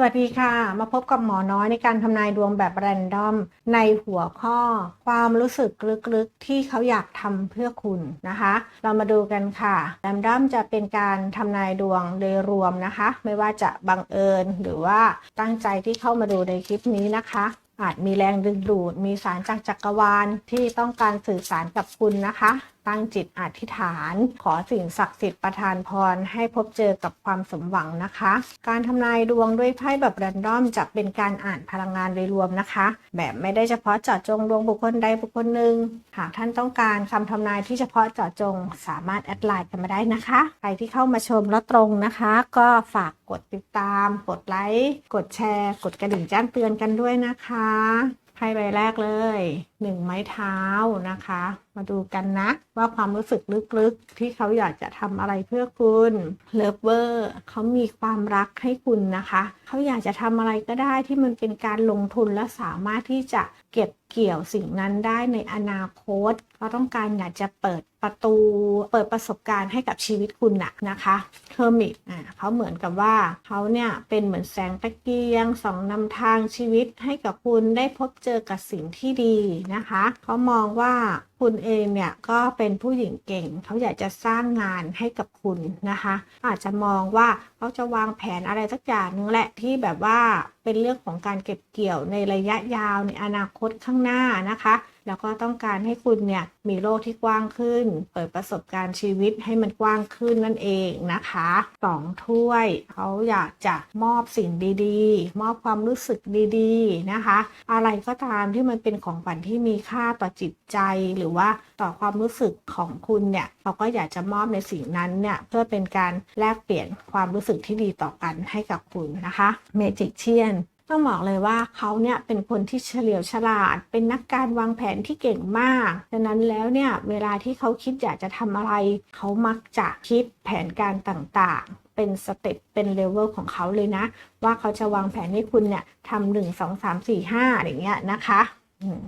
สวัสดีค่ะ มาพบกับหมอน้อยในการทำนายดวงแบบแรนดอม ในหัวข้อ ความรู้สึกลึกๆ ที่เขาอยากทำเพื่อคุณนะคะ เรามาดูกันค่ะแรนดอมจะเป็นการทำนายดวงโดยรวมนะคะ ไม่ว่าจะบังเอิญหรือว่าตั้งใจที่เข้ามาดูในคลิปนี้นะคะอาจมีแรงดึงดูด มีสารจากจักรวาลที่ต้องการสื่อสารกับคุณนะคะ ตั้งจิตอธิษฐาน ขอสิ่งศักดิ์สิทธิ์ประทานพรให้พบเจอกับความสมหวังนะคะ การทำนายดวงด้วยไพ่แบบแรนดอมจะเป็นการอ่านพลังงานโดยรวมนะคะ แบบไม่ได้เฉพาะเจาะจงดวงบุคคลใดบุคคลหนึ่งหากท่านต้องการคำทำนายที่เฉพาะเจาะจงสามารถแอดไลน์กันมาได้นะคะใครที่เข้ามาชมแล้วตรงนะคะ ก็ฝากกดติดตาม กดไลค์กดแชร์ กดกระดิ่งแจ้งเตือนกันด้วยนะคะไพ่ใบแรกเลย หนึ่งไม้เท้านะคะ มาดูกันนะ ว่าความรู้สึกลึกๆ ที่เขาอยากจะทำอะไรเพื่อคุณเลิฟเวอร์เขามีความรักให้คุณนะคะ เขาอยากจะทำอะไรก็ได้ที่มันเป็นการลงทุนและสามารถที่จะเก็บเกี่ยวสิ่งนั้นได้ในอนาคตเขาต้องการอยากจะเปิดประตู เปิดประสบการณ์ให้กับชีวิตคุณนะนะคะเทอร์มิตอ่าเขาเหมือนกับว่าเขาเนี่ยเป็นเหมือนแสงตะเกียงส่องนำทางชีวิตให้กับคุณได้พบเจอกับสิ่งที่ดีนะคะ เขามองว่า คุณเองเนี่ยก็เป็นผู้หญิงเก่ง เขาอยากจะสร้างงานให้กับคุณนะคะ อาจจะมองว่าเขาจะวางแผนอะไรสักอย่างนึงแหละที่แบบว่าเป็นเรื่องของการเก็บเกี่ยวในระยะยาวในอนาคตข้างหน้านะคะ แล้วก็ต้องการให้คุณเนี่ยมีโลกที่กว้างขึ้น เปิดประสบการณ์ชีวิตให้มันกว้างขึ้นนั่นเองนะคะสองถ้วยเขาอยากจะมอบสิ่งดีๆ มอบความรู้สึกดีๆนะคะ อะไรก็ตามที่มันเป็นของขวัญที่มีค่าต่อจิตใจหรือว่าต่อความรู้สึกของคุณเนี่ยเขาก็อยากจะมอบในสิ่งนั้นเนี่ยเพื่อเป็นการแลกเปลี่ยนความรู้สึกที่ดีต่อกันให้กับคุณนะคะเมจิกเชียนต้องบอกเลยว่าเขาเนี่ยเป็นคนที่เฉลียวฉลาด เป็นนักการวางแผนที่เก่งมากฉะนั้นแล้วเนี่ยเวลาที่เขาคิดอยากจะทำอะไร เขามักจะคิดแผนการต่างๆ เป็นสเต็ปเป็นเลเวลของเขาเลยนะ ว่าเขาจะวางแผนให้คุณเนี่ยทำหนึ่งสองสามสี่ห้าอย่างเงี้ยนะคะ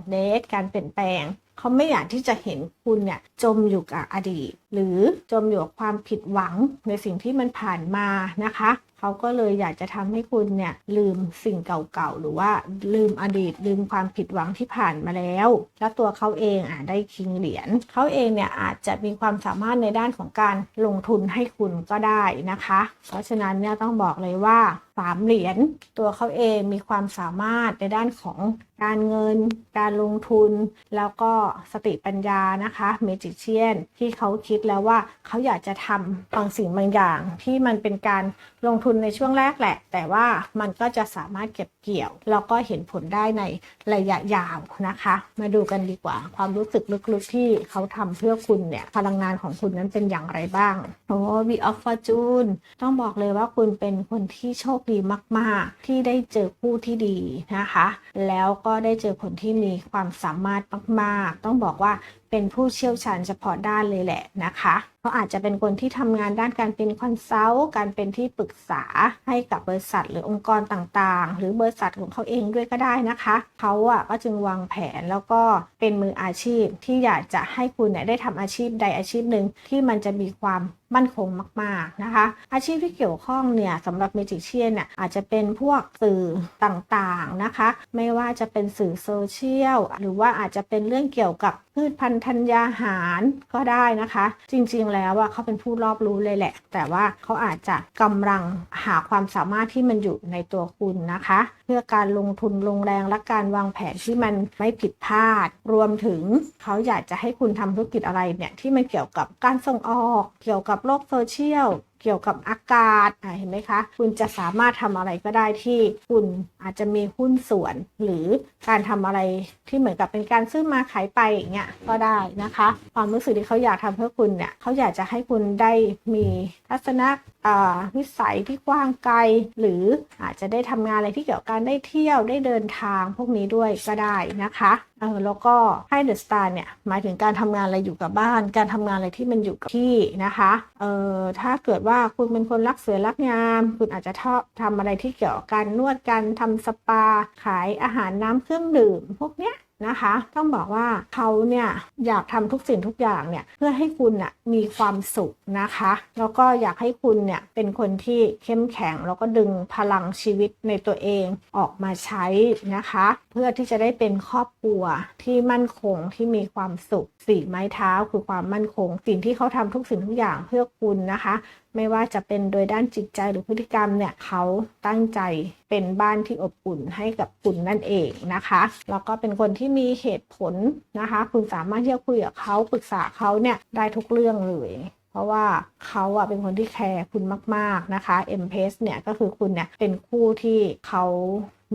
เดทการเปลี่ยนแปลง เขาไม่อยากที่จะเห็นคุณเนี่ยจมอยู่กับอดีต หรือจมอยู่กับความผิดหวังในสิ่งที่มันผ่านมานะคะเขาก็เลยอยากจะทำให้คุณเนี่ยลืมสิ่งเก่าๆ หรือว่าลืมอดีต ลืมความผิดหวังที่ผ่านมาแล้ว แล้วตัวเขาเองอะได้คิงเหรียญเขาเองเนี่ยอาจจะมีความสามารถในด้านของการลงทุนให้คุณก็ได้นะคะ เพราะฉะนั้นเนี่ยต้องบอกเลยว่าสามเหรียญตัวเขาเองมีความสามารถในด้านของการเงิน การลงทุน แล้วก็สติปัญญานะคะเมจิเชียนที่เขาคิดแล้วว่าเขาอยากจะทำบางสิ่งบางอย่าง ที่มันเป็นการลงทุนในช่วงแรกแหละ แต่ว่ามันก็จะสามารถเก็บเกี่ยว แล้วก็เห็นผลได้ในระยะยาวนะคะ มาดูกันดีกว่า ความรู้สึกลึกๆที่เขาทำเพื่อคุณเนี่ยพลังงานของคุณนั้นเป็นอย่างไรบ้างโอ้วีออฟฟอร์จูนต้องบอกเลยว่าคุณเป็นคนที่โชคดีมาก ๆ ที่ได้เจอคู่ที่ดีนะคะ แล้วก็ได้เจอคนที่มีความสามารถมาก ๆ ต้องบอกว่า เป็นผู้เชี่ยวชาญเฉพาะด้านเลยแหละนะคะเขาอาจจะเป็นคนที่ทำงานด้านการเป็นคอนซัลท์การเป็นที่ปรึกษาให้กับบริษัทหรือองค์กรต่างๆ หรือบริษัทของเขาเองด้วยก็ได้นะคะเขาอะก็จึงวางแผนแล้วก็เป็นมืออาชีพที่อยากจะให้คุณเนี่ยได้ทำอาชีพใดอาชีพหนึ่งที่มันจะมีความมั่นคงมาก ๆ นะคะ อาชีพที่เกี่ยวข้องเนี่ยสำหรับเมจิเชียนเนี่ยอาจจะเป็นพวกสื่อต่างๆนะคะ ไม่ว่าจะเป็นสื่อโซเชียลหรือว่าอาจจะเป็นเรื่องเกี่ยวกับพืชพันธุ์ธัญญาหารก็ได้นะคะ จริงๆแล้วว่าเขาเป็นผู้รอบรู้เลยแหละ แต่ว่าเขาอาจจะกำลังหาความสามารถที่มันอยู่ในตัวคุณนะคะ เพื่อการลงทุนลงแรงและการวางแผนที่มันไม่ผิดพลาด รวมถึงเขาอยากจะให้คุณทำธุรกิจอะไรเนี่ยที่มันเกี่ยวกับการส่งออก เกี่ยวกับโลกโซเชียล เกี่ยวกับอากาศเห็นไหมคะ คุณจะสามารถทำอะไรก็ได้ที่คุณอาจจะมีหุ้นส่วน หรือการทำอะไรที่เหมือนกับเป็นการซื้อมาขายไปอย่างเงี้ยก็ได้นะคะ ความรู้สึกที่เขาอยากทำเพื่อคุณเนี่ยเขาอยากจะให้คุณได้มีทัศนะวิสัยที่กว้างไกล หรืออาจจะได้ทำงานอะไรที่เกี่ยวกับการได้เที่ยวได้เดินทางพวกนี้ด้วยก็ได้นะคะ เออแล้วก็ให้เดอะสตาร์เนี่ยหมายถึงการทำงานอะไรอยู่กับบ้าน การทำงานอะไรที่มันอยู่กับที่นะคะเออถ้าเกิดว่าคุณเป็นคนรักสวยรักงาม คุณอาจจะชอบทำอะไรที่เกี่ยวกับการนวดการทำสปา ขายอาหารน้ำเครื่องดื่ม พวกเนี้ย นะคะ ต้องบอกว่าเขาเนี่ยอยากทำทุกสิ่งทุกอย่างเนี่ยเพื่อให้คุณน่ะมีความสุขนะคะ แล้วก็อยากให้คุณเนี่ยเป็นคนที่เข้มแข็ง แล้วก็ดึงพลังชีวิตในตัวเองออกมาใช้นะคะ เพื่อที่จะได้เป็นครอบครัวที่มั่นคงที่มีความสุขสี่ไม้เท้าคือความมั่นคง สิ่งที่เขาทำทุกสิ่งทุกอย่างเพื่อคุณนะคะ ไม่ว่าจะเป็นโดยด้านจิตใจหรือพฤติกรรมเนี่ยเขาตั้งใจ เป็นบ้านที่อบอุ่นให้กับคุณนั่นเองนะคะแล้วก็เป็นคนที่มีเหตุผลนะคะ คุณสามารถที่จะคุยกับเขาปรึกษาเขาเนี่ยได้ทุกเรื่องเลย เพราะว่าเขาอะเป็นคนที่แคร์คุณมาก ๆนะคะ m p s เนี่ยก็คือคุณเนี่ยเป็นคู่ที่เขา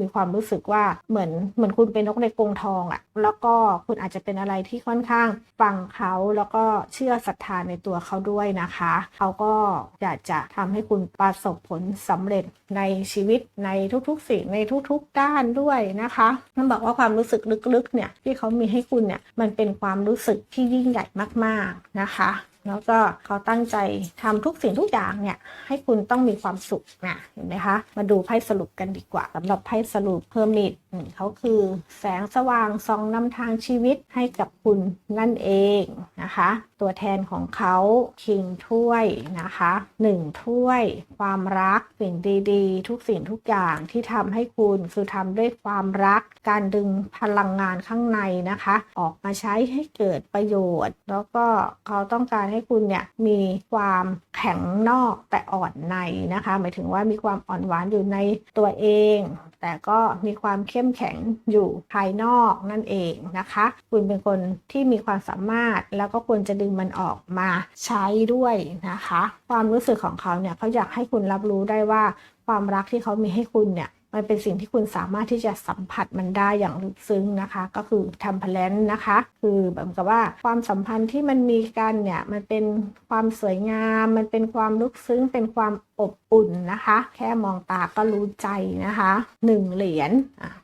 มีความรู้สึกว่าเหมือนเหมือนคุณเป็นนกในกรงทองอะแล้วก็คุณอาจจะเป็นอะไรที่ค่อนข้างฟังเขาแล้วก็เชื่อศรัทธาในตัวเขาด้วยนะคะ เขาก็อยากจะทำให้คุณประสบผลสำเร็จในชีวิตในทุกๆสิ่งในทุกๆด้านด้วยนะคะนั่นบอกว่าความรู้สึกลึกๆเนี่ยที่เขามีให้คุณเนี่ยมันเป็นความรู้สึกที่ยิ่งใหญ่มากๆนะคะ แล้วก็เขาตั้งใจทำทุกสิ่งทุกอย่างเนี่ยให้คุณต้องมีความสุขนะเห็นไหมคะ มาดูไพ่สรุปกันดีกว่าสำหรับไพ่สรุปเพอร์มิตเขาคือแสงสว่างส่องนำทางชีวิตให้กับคุณนั่นเองนะคะตัวแทนของเขาคิงถ้วยนะคะหนึ่งถ้วย ความรักสิ่งดีๆ ทุกสิ่งทุกอย่างที่ทำให้คุณคือทำด้วยความรัก การดึงพลังงานข้างในนะคะ ออกมาใช้ให้เกิดประโยชน์ แล้วก็เขาต้องการให้คุณเนี่ยมีความแข็งนอกแต่อ่อนในนะคะ หมายถึงว่ามีความอ่อนหวานอยู่ในตัวเอง แต่ก็มีความเข้มแข็งอยู่ภายนอกนั่นเองนะคะ คุณเป็นคนที่มีความสามารถแล้วก็ควรจะดึงมันออกมาใช้ด้วยนะคะ ความรู้สึกของเขาเนี่ยเขาอยากให้คุณรับรู้ได้ว่าความรักที่เขามีให้คุณเนี่ยมันเป็นสิ่งที่คุณสามารถที่จะสัมผัสมันได้อย่างลึกซึ้งนะคะ ก็คือทำพลนนะคะ คือแบบกับว่าความสัมพันธ์ที่มันมีกันเนี่ยมันเป็นความสวยงาม มันเป็นความลึกซึ้ง เป็นความ อบอุ่นนะคะ แค่มองตาก็รู้ใจนะคะหนึ่งเหรียญ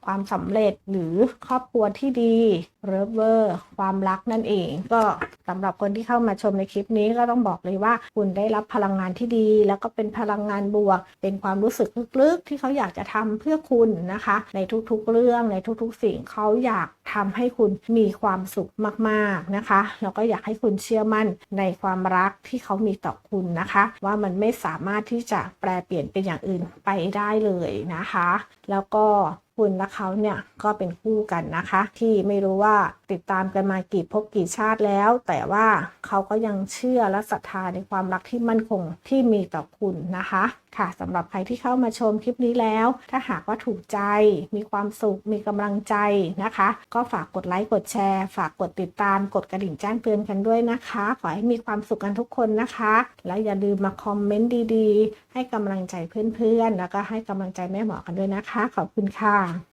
ความสำเร็จหรือครอบครัวที่ดีเรเวอร์ความรักนั่นเอง ก็สำหรับคนที่เข้ามาชมในคลิปนี้ก็ต้องบอกเลยว่า คุณได้รับพลังงานที่ดี แล้วก็เป็นพลังงานบวก เป็นความรู้สึกลึกๆ ที่เขาอยากจะทำเพื่อคุณนะคะ ในทุกๆเรื่องในทุกๆสิ่งเขาอยาก ทำให้คุณมีความสุขมากๆนะคะแล้วก็อยากให้คุณเชื่อมั่นในความรักที่เขามีต่อคุณนะคะ ว่ามันไม่สามารถที่จะแปลเปลี่ยนเป็นอย่างอื่นไปได้เลยนะคะ แล้วก็ คุณและเขาเนี่ยก็เป็นคู่กันนะคะ ที่ไม่รู้ว่าติดตามกันมากี่ภพกี่ชาติแล้ว แต่ว่าเขาก็ยังเชื่อและศรัทธาในความรักที่มั่นคงที่มีต่อคุณนะคะค่ะสำหรับใครที่เข้ามาชมคลิปนี้แล้ว ถ้าหากว่าถูกใจ มีความสุข มีกำลังใจนะคะ ก็ฝากกดไลค์ กดแชร์ ฝากกดติดตาม กดกระดิ่งแจ้งเตือนกันด้วยนะคะ ขอให้มีความสุขกันทุกคนนะคะ แล้วอย่าลืมมาคอมเมนต์ดีๆ ให้กำลังใจเพื่อนๆ แล้วก็ให้กำลังใจแม่หมอกันด้วยนะคะ ขอบคุณค่ะ